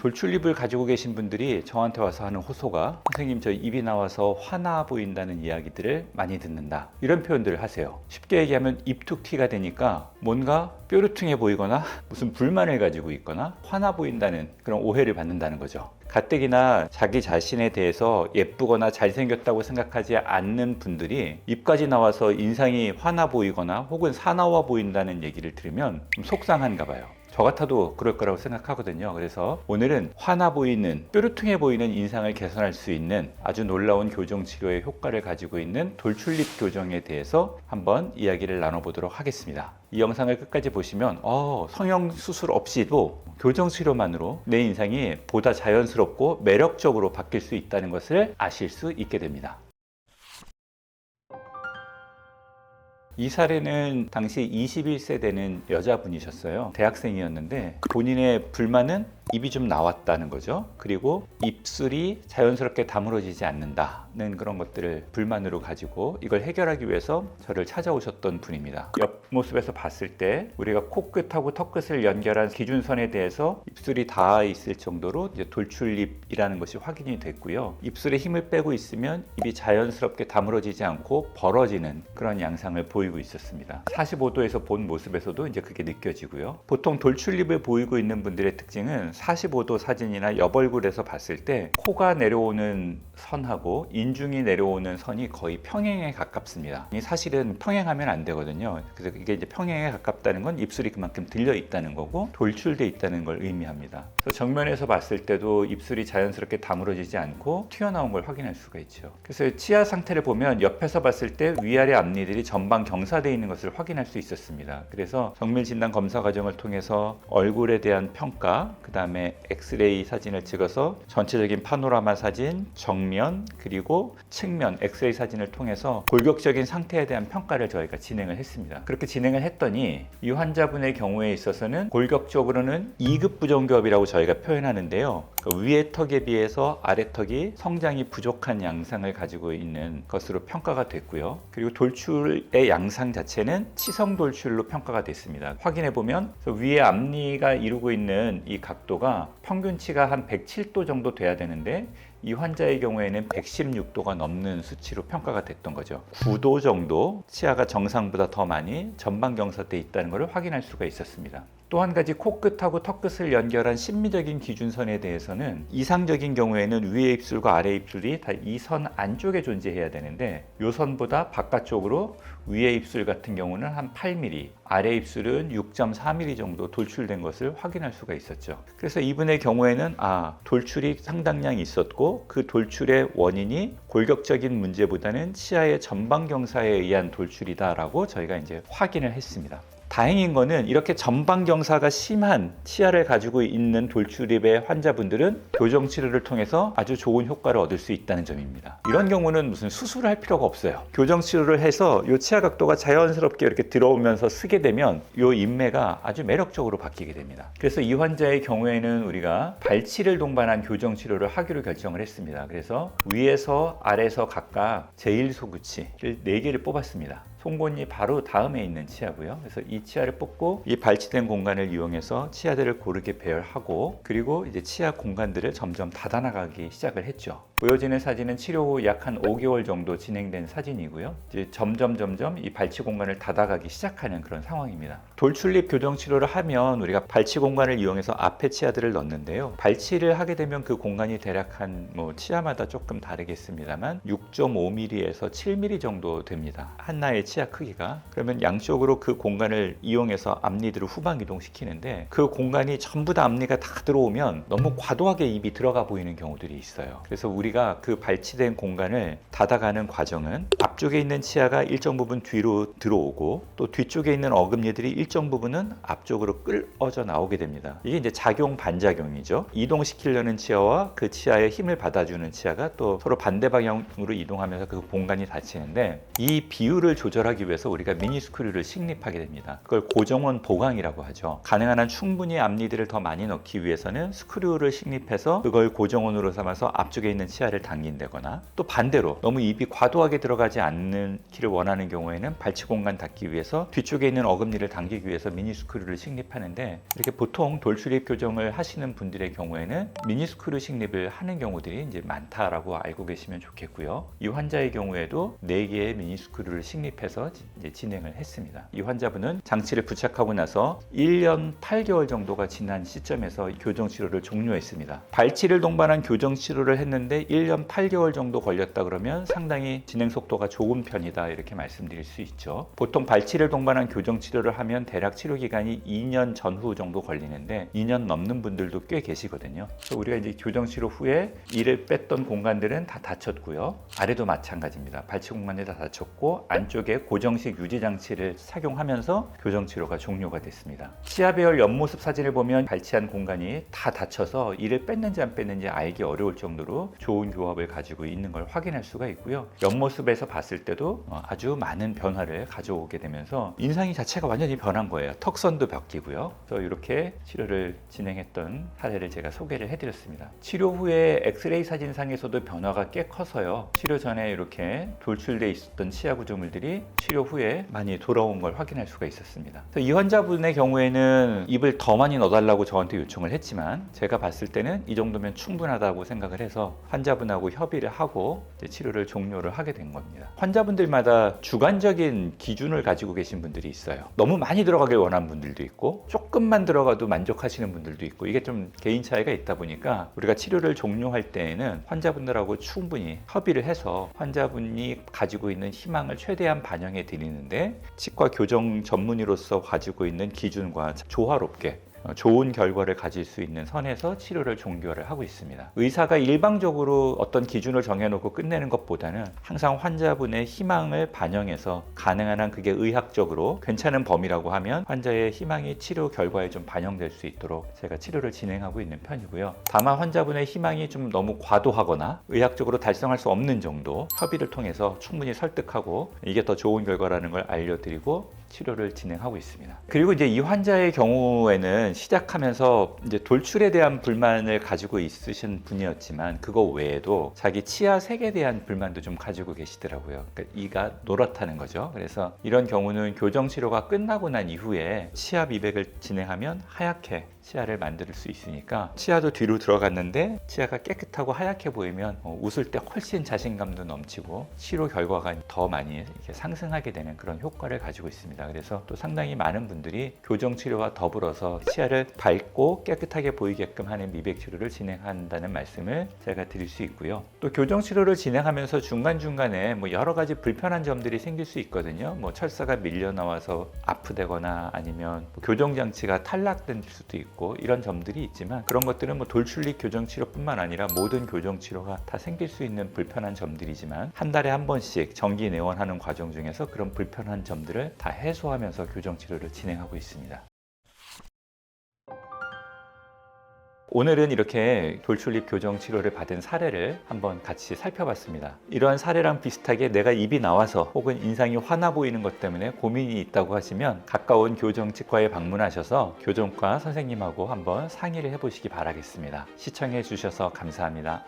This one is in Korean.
돌출입을 가지고 계신 분들이 저한테 와서 하는 호소가 선생님 저 입이 나와서 화나 보인다는 이야기들을 많이 듣는다. 이런 표현들을 하세요. 쉽게 얘기하면 입툭튀가 되니까 뭔가 뾰루퉁해 보이거나 무슨 불만을 가지고 있거나 화나 보인다는 그런 오해를 받는다는 거죠. 가뜩이나 자기 자신에 대해서 예쁘거나 잘생겼다고 생각하지 않는 분들이 입까지 나와서 인상이 화나 보이거나 혹은 사나워 보인다는 얘기를 들으면 좀 속상한가 봐요. 저 같아도 그럴 거라고 생각하거든요. 그래서 오늘은 화나 보이는 뾰루퉁해 보이는 인상을 개선할 수 있는 아주 놀라운 교정 치료의 효과를 가지고 있는 돌출립 교정에 대해서 한번 이야기를 나눠보도록 하겠습니다. 이 영상을 끝까지 보시면 어, 성형 수술 없이도 교정 치료만으로 내 인상이 보다 자연스럽고 매력적으로 바뀔 수 있다는 것을 아실 수 있게 됩니다. 이 사례는 당시 21세 되는 여자분이셨어요. 대학생이었는데 본인의 불만은 입이 좀 나왔다는 거죠. 그리고 입술이 자연스럽게 다물어지지 않는다 는 그런 것들을 불만으로 가지고 이걸 해결하기 위해서 저를 찾아오셨던 분입니다. 옆모습에서 봤을 때 우리가 코끝하고 턱끝을 연결한 기준선에 대해서 입술이 닿아 있을 정도로 돌출입이라는 것이 확인이 됐고요. 입술에 힘을 빼고 있으면 입이 자연스럽게 다물어지지 않고 벌어지는 그런 양상을 보이고 있었습니다. 45도에서 본 모습에서도 이제 그게 느껴지고요. 보통 돌출입을 보이고 있는 분들의 특징은 45도 사진이나 옆얼굴에서 봤을 때 코가 내려오는 선하고 인 중이 내려오는 선이 거의 평행에 가깝습니다. 이 사실은 평행하면 안 되거든요. 그래서 이게 이제 평행에 가깝다는 건 입술이 그만큼 들려 있다는 거고 돌출돼 있다는 걸 의미합니다. 그래서 정면에서 봤을 때도 입술이 자연스럽게 다물어지지 않고 튀어나온 걸 확인할 수가 있죠. 그래서 치아 상태를 보면 옆에서 봤을 때 위아래 앞니들이 전방 경사되어 있는 것을 확인할 수 있었습니다. 그래서 정밀 진단 검사 과정을 통해서 얼굴에 대한 평가, 그 다음에 엑스레이 사진을 찍어서 전체적인 파노라마 사진, 정면 그리고 측면 엑스레이 사진을 통해서 골격적인 상태에 대한 평가를 저희가 진행을 했습니다. 그렇게 진행을 했더니 이 환자분의 경우에 있어서는 골격적으로는 2급 부정교합이라고 저희가 표현하는데요. 그 위의 턱에 비해서 아래 턱이 성장이 부족한 양상을 가지고 있는 것으로 평가가 됐고요. 그리고 돌출의 양상 자체는 치성 돌출로 평가가 됐습니다. 확인해 보면 위에 앞니가 이루고 있는 이 각도가 평균치가 한 107도 정도 돼야 되는데 이 환자의 경우에는 116도가 넘는 수치로 평가가 됐던 거죠. 9도 정도 치아가 정상보다 더 많이 전방 경사돼 있다는 것을 확인할 수가 있었습니다. 또 한 가지 코끝하고 턱끝을 연결한 심미적인 기준선에 대해서는 이상적인 경우에는 위의 입술과 아래 입술이 다 이 선 안쪽에 존재해야 되는데 이 선보다 바깥쪽으로 위의 입술 같은 경우는 한 8mm, 아래 입술은 6.4mm 정도 돌출된 것을 확인할 수가 있었죠. 그래서 이분의 경우에는 아 돌출이 상당량 있었고 그 돌출의 원인이 골격적인 문제보다는 치아의 전방 경사에 의한 돌출이다라고 저희가 이제 확인을 했습니다. 다행인 거는 이렇게 전방 경사가 심한 치아를 가지고 있는 돌출입의 환자분들은 교정 치료를 통해서 아주 좋은 효과를 얻을 수 있다는 점입니다. 이런 경우는 무슨 수술을 할 필요가 없어요. 교정 치료를 해서 이 치아 각도가 자연스럽게 이렇게 들어오면서 쓰게 되면 이 인매가 아주 매력적으로 바뀌게 됩니다. 그래서 이 환자의 경우에는 우리가 발치를 동반한 교정 치료를 하기로 결정을 했습니다. 그래서 위에서 아래에서 각각 제1소구치를 4개를 뽑았습니다. 송곳니 바로 다음에 있는 치아고요. 그래서 이 치아를 뽑고 이 발치된 공간을 이용해서 치아들을 고르게 배열하고 그리고 이제 치아 공간들을 점점 닫아나가기 시작을 했죠. 보여지는 사진은 치료 후 약 한 5개월 정도 진행된 사진이고요. 이제 점점 점점 이 발치 공간을 닫아가기 시작하는 그런 상황입니다. 돌출립 교정 치료를 하면 우리가 발치 공간을 이용해서 앞에 치아들을 넣는데요. 발치를 하게 되면 그 공간이 대략 한 뭐 치아마다 조금 다르겠습니다만 6.5mm에서 7mm 정도 됩니다. 한나의 치아 크기가 그러면 양쪽으로 그 공간을 이용해서 앞니들을 후방 이동시키는데 그 공간이 전부 다 앞니가 다 들어오면 너무 과도하게 입이 들어가 보이는 경우들이 있어요. 그래서 우리 가 그 발치된 공간을 닫아가는 과정은 앞쪽에 있는 치아가 일정 부분 뒤로 들어오고 또 뒤쪽에 있는 어금니들이 일정 부분은 앞쪽으로 끌어져 나오게 됩니다. 이게 이제 작용 반작용이죠. 이동시키려는 치아와 그 치아에 힘을 받아주는 치아가 또 서로 반대 방향으로 이동하면서 그 공간이 닫히는데 이 비율을 조절하기 위해서 우리가 미니 스크류를 식립하게 됩니다. 그걸 고정원 보강이라고 하죠. 가능한 한 충분히 앞니들을 더 많이 넣기 위해서는 스크류를 식립해서 그걸 고정원으로 삼아서 앞쪽에 있는 치아를 당긴다거나 또 반대로 너무 입이 과도하게 들어가지 않기를 원하는 경우에는 발치 공간 닫기 위해서 뒤쪽에 있는 어금니를 당기기 위해서 미니스크류를 식립하는데 이렇게 보통 돌출입 교정을 하시는 분들의 경우에는 미니스크류 식립을 하는 경우들이 이제 많다라고 알고 계시면 좋겠고요. 이 환자의 경우에도 4개의 미니스크류를 식립해서 이제 진행을 했습니다. 이 환자분은 장치를 부착하고 나서 1년 8개월 정도가 지난 시점에서 교정 치료를 종료했습니다. 발치를 동반한 교정 치료를 했는데 1년 8개월 정도 걸렸다 그러면 상당히 진행 속도가 좋은 편이다 이렇게 말씀드릴 수 있죠. 보통 발치를 동반한 교정 치료를 하면 대략 치료 기간이 2년 전후 정도 걸리는데 2년 넘는 분들도 꽤 계시거든요. 그래서 우리가 이제 교정 치료 후에 이를 뺐던 공간들은 다 닫혔고요. 아래도 마찬가지입니다. 발치 공간이 다 닫혔고 안쪽에 고정식 유지 장치를 착용하면서 교정 치료가 종료가 됐습니다. 치아 배열 옆모습 사진을 보면 발치한 공간이 다 닫혀서 이를 뺐는지 안 뺐는지 알기 어려울 정도로 좋은 교합을 가지고 있는 걸 확인할 수가 있고요. 옆모습에서 봤을 때도 어, 아주 많은 변화를 가져오게 되면서 인상이 자체가 완전히 변한 거예요. 턱선도 바뀌고요. 그래서 이렇게 치료를 진행했던 사례를 제가 소개를 해드렸습니다. 치료 후에 엑스레이 사진상에서도 변화가 꽤 커서요. 치료 전에 이렇게 돌출돼 있었던 치아 구조물들이 치료 후에 많이 돌아온 걸 확인할 수가 있었습니다. 이 환자분의 경우에는 입을 더 많이 넣어달라고 저한테 요청을 했지만 제가 봤을 때는 이 정도면 충분하다고 생각을 해서 환자 분하고 협의를 하고 치료를 종료를 하게 된 겁니다. 환자분들마다 주관적인 기준을 가지고 계신 분들이 있어요. 너무 많이 들어가길 원하는 분들도 있고 조금만 들어가도 만족하시는 분들도 있고 이게 좀 개인 차이가 있다 보니까 우리가 치료를 종료할 때에는 환자분들하고 충분히 협의를 해서 환자분이 가지고 있는 희망을 최대한 반영해 드리는데 치과 교정 전문의로서 가지고 있는 기준과 조화롭게 어, 좋은 결과를 가질 수 있는 선에서 치료를 종료를 하고 있습니다. 의사가 일방적으로 어떤 기준을 정해놓고 끝내는 것보다는 항상 환자분의 희망을 반영해서 가능한 한 그게 의학적으로 괜찮은 범위라고 하면 환자의 희망이 치료 결과에 좀 반영될 수 있도록 제가 치료를 진행하고 있는 편이고요. 다만 환자분의 희망이 좀 너무 과도하거나 의학적으로 달성할 수 없는 정도 협의를 통해서 충분히 설득하고 이게 더 좋은 결과라는 걸 알려드리고 치료를 진행하고 있습니다. 그리고 이제 이 환자의 경우에는 시작하면서 이제 돌출에 대한 불만을 가지고 있으신 분이었지만 그거 외에도 자기 치아 색에 대한 불만도 좀 가지고 계시더라고요. 그러니까 이가 노랗다는 거죠. 그래서 이런 경우는 교정 치료가 끝나고 난 이후에 치아 미백을 진행하면 하얗게 치아를 만들 수 있으니까 치아도 뒤로 들어갔는데 치아가 깨끗하고 하얗게 보이면 어, 웃을 때 훨씬 자신감도 넘치고 치료 결과가 더 많이 상승하게 되는 그런 효과를 가지고 있습니다. 그래서 또 상당히 많은 분들이 교정 치료와 더불어서 치아를 밝고 깨끗하게 보이게끔 하는 미백 치료를 진행한다는 말씀을 제가 드릴 수 있고요. 또 교정 치료를 진행하면서 중간 중간에 뭐 여러 가지 불편한 점들이 생길 수 있거든요. 뭐 철사가 밀려 나와서 아프다거나 아니면 뭐 교정 장치가 탈락된 수도 있고 이런 점들이 있지만 그런 것들은 뭐 돌출리 교정 치료뿐만 아니라 모든 교정 치료가 다 생길 수 있는 불편한 점들이지만 한 달에 한 번씩 정기 내원하는 과정 중에서 그런 불편한 점들을 다 해소하면서 교정 치료를 진행하고 있습니다. 오늘은 이렇게 돌출입 교정 치료를 받은 사례를 한번 같이 살펴봤습니다. 이러한 사례랑 비슷하게 내가 입이 나와서 혹은 인상이 환아 보이는 것 때문에 고민이 있다고 하시면 가까운 교정 치과에 방문하셔서 교정과 선생님하고 한번 상의를 해보시기 바라겠습니다. 시청해 주셔서 감사합니다.